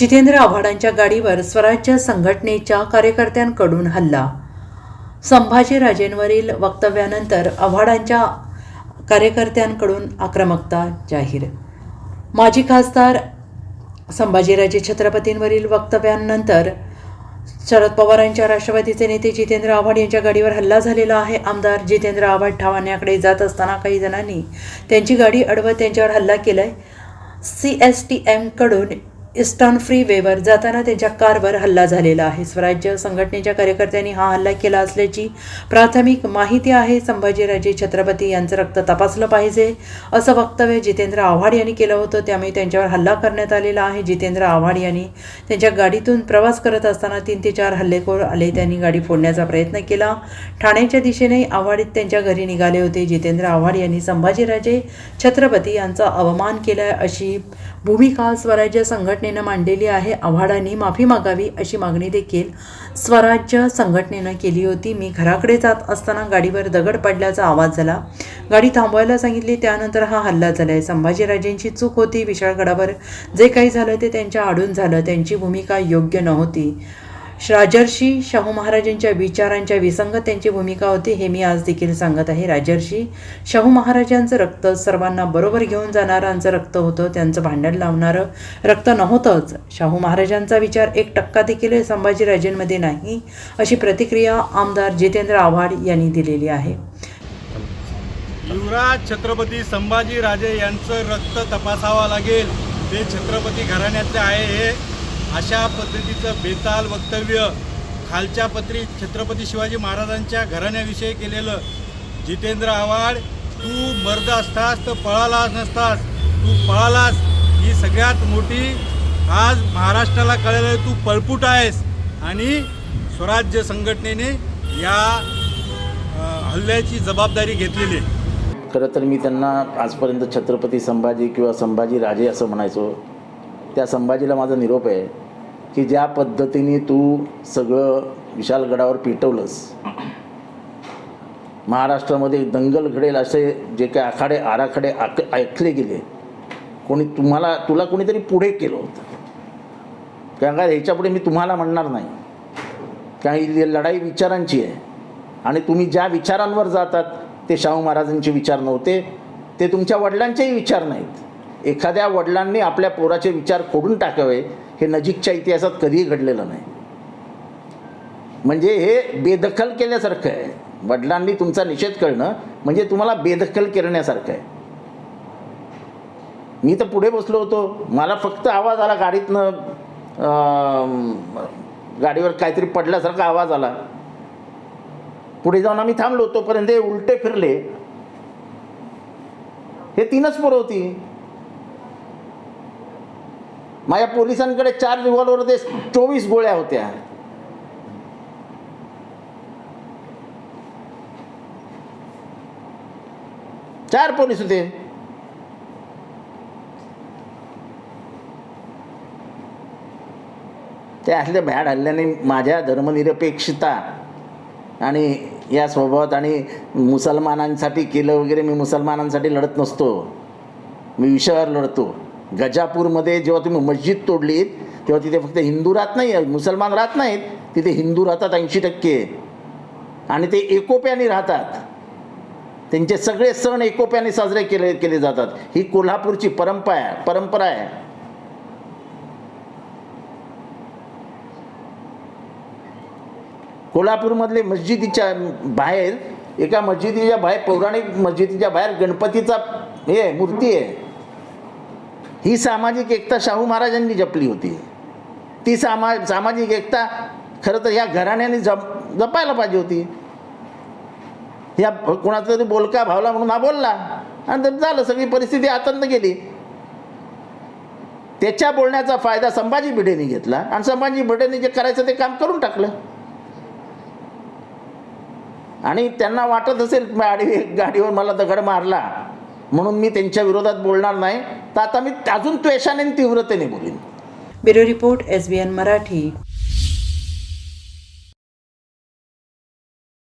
जितेंद्र आव्हाडांच्या गाडीवर स्वराज्य संघटनेच्या कार्यकर्त्यांकडून हल्ला. संभाजीराजेंवरील वक्तव्यानंतर आव्हाडांच्या कार्यकर्त्यांकडून आक्रमकता जाहीर. माजी खासदार संभाजीराजे छत्रपतींवरील वक्तव्यानंतर शरद पवारांच्या राष्ट्रवादीचे नेते जितेंद्र आव्हाड यांच्या गाडीवर हल्ला झालेला आहे. आमदार जितेंद्र आव्हाड ठावाण्याकडे जात असताना काही जणांनी त्यांची गाडी अडवत त्यांच्यावर हल्ला केलाय. सी एस टी एमकडून इस्टर्न फ्री वेवर जाताना त्यांच्या कारवर हल्ला झालेला आहे. स्वराज्य संघटनेच्या कार्यकर्त्यांनी हा हल्ला केला असल्याची प्राथमिक माहिती आहे. संभाजीराजे छत्रपती यांचं रक्त तपासलं पाहिजे असं वक्तव्य जितेंद्र आव्हाड यांनी केलं होतं. त्यामुळे त्यांच्यावर हल्ला करण्यात आलेला आहे. जितेंद्र आव्हाड यांनी त्यांच्या गाडीतून प्रवास करत असताना तीन ते चार हल्लेखोर आले. त्यांनी गाडी फोडण्याचा प्रयत्न केला. ठाण्याच्या दिशेने आव्हाड त्यांच्या घरी निघाले होते. जितेंद्र आव्हाड यांनी संभाजीराजे छत्रपती यांचा अवमान केला अशी भूमिका स्वराज्य संघटनेनं मांडलेली आहे आव्हाडांनी माफी मागावी अशी मागणी देखील स्वराज्य संघटनेनं केली होती. मी घराकडे जात असताना गाडीवर दगड पडल्याचा आवाज झाला. गाडी थांबवायला सांगितली त्यानंतर हा हल्ला झाला आहे संभाजीराजेंची चूक होती. विशाळगडावर जे काही झालं ते त्यांच्या आडून झालं. त्यांची भूमिका योग्य नव्हती. राजर्षी शाहू महाराजांच्या विचारांच्या विसंगत त्यांची भूमिका होती हे मी आज देखील सांगत आहे. राजर्षी शाहू महाराजांचं रक्त सर्वांना बरोबर घेऊन जाणारांचं रक्त होतं त्यांचं भांडण लावणारं रक्त नव्हतंच. शाहू महाराजांचा विचार एक टक्का देखील संभाजीराजेंमध्ये नाही अशी प्रतिक्रिया आमदार जितेंद्र आव्हाड यांनी दिलेली आहे. युवराज छत्रपती संभाजीराजे यांचं रक्त तपासावं लागेल. ते छत्रपती घराण्यातले आहे हे अशा पद्धतीचं बेताल वक्तव्य खालच्या पत्री छत्रपती शिवाजी महाराजांच्या घराण्याविषयी केलेलं. जितेंद्र आव्हाड तू मर्द असतास तर पळालाच नसतास. तू पळालास. ही सगळ्यात मोठी आज महाराष्ट्राला कळलेलं तू पळपुट आहेस. आणि स्वराज्य संघटनेने या हल्ल्याची जबाबदारी घेतलेली आहे. खरं तर मी त्यांना आजपर्यंत छत्रपती संभाजी किंवा संभाजी राजे असं म्हणायचो. त्या संभाजीला माझा निरोप आहे की ज्या पद्धतीने तू सगळं विशालगडावर पेटवलंस महाराष्ट्रामध्ये दंगल घडेल असे जे काही आखाडे आराखडे आक ऐकले गेले कोणी तुम्हाला तुला कोणीतरी पुढे केलं होतं. कारण का ह्याच्यापुढे मी तुम्हाला म्हणणार नाही. कारण ही लढाई विचारांची आहे आणि तुम्ही ज्या विचारांवर जातात ते शाहू महाराजांचे विचार नव्हते ते तुमच्या वडिलांचेही विचार नाहीत. एखाद्या वडिलांनी आपल्या पोराचे विचार खोडून टाकावे हे नजीकच्या इतिहासात कधीही घडलेलं नाही. म्हणजे हे बेदखल केल्यासारखं आहे. वडिलांनी तुमचा निषेध करणं म्हणजे तुम्हाला बेदखल करण्यासारखं आहे. मी तर पुढे बसलो होतो. मला फक्त आवाज आला गाडीतनं गाडीवर काहीतरी पडल्यासारखा आवाज आला. पुढे जाऊन आम्ही थांबलो तोपर्यंत हे उलटे फिरले. हे तीनच पोरं होती. माझ्या पोलिसांकडे चार रिव्हॉल्वर ते चोवीस गोळ्या होत्या. चार पोलीस होते. ते असल्या भ्याड हल्ल्याने माझ्या धर्मनिरपेक्षता आणि या स्वभावात आणि मुसलमानांसाठी केलं वगैरे मी मुसलमानांसाठी लढत नसतो. मी विषयावर लढतो. गजापूरमध्ये जेव्हा तुम्ही मस्जिद तोडलीत तेव्हा तिथे फक्त हिंदू राहत नाही मुसलमान राहत नाहीत तिथे हिंदू राहतात ऐंशी टक्के. आणि ते एकोप्याने राहतात. त्यांचे सगळे सण एकोप्याने साजरे केले केले जातात. ही कोल्हापूरची परंपरा आहे परंपरा आहे. कोल्हापूरमधले मस्जिदीच्या बाहेर एका मस्जिदीच्या बाहेर पौराणिक मस्जिदीच्या बाहेर गणपतीचा हे आहे, मूर्ती आहे. ही सामाजिक एकता शाहू महाराजांनी जपली होती. ती सामा सामाजिक एकता खरं तर या घराण्याने जप जपायला पाहिजे होती. या कोणाचा तरी बोलका भावला म्हणून हा बोलला. आणि तर झालं सगळी परिस्थिती आतंत गेली त्याच्या बोलण्याचा फायदा संभाजी भिडेने घेतला. आणि संभाजी भिडेने जे करायचं ते काम करून टाकलं. आणि त्यांना वाटत असेल गाडी गाडीवर मला दगड मारला. म्हणून मी त्यांच्या विरोधात बोलणार नाही. तर आता मी अजून त्वेषाने तीव्रतेने बोलीन. Bureau report S B N Marathi.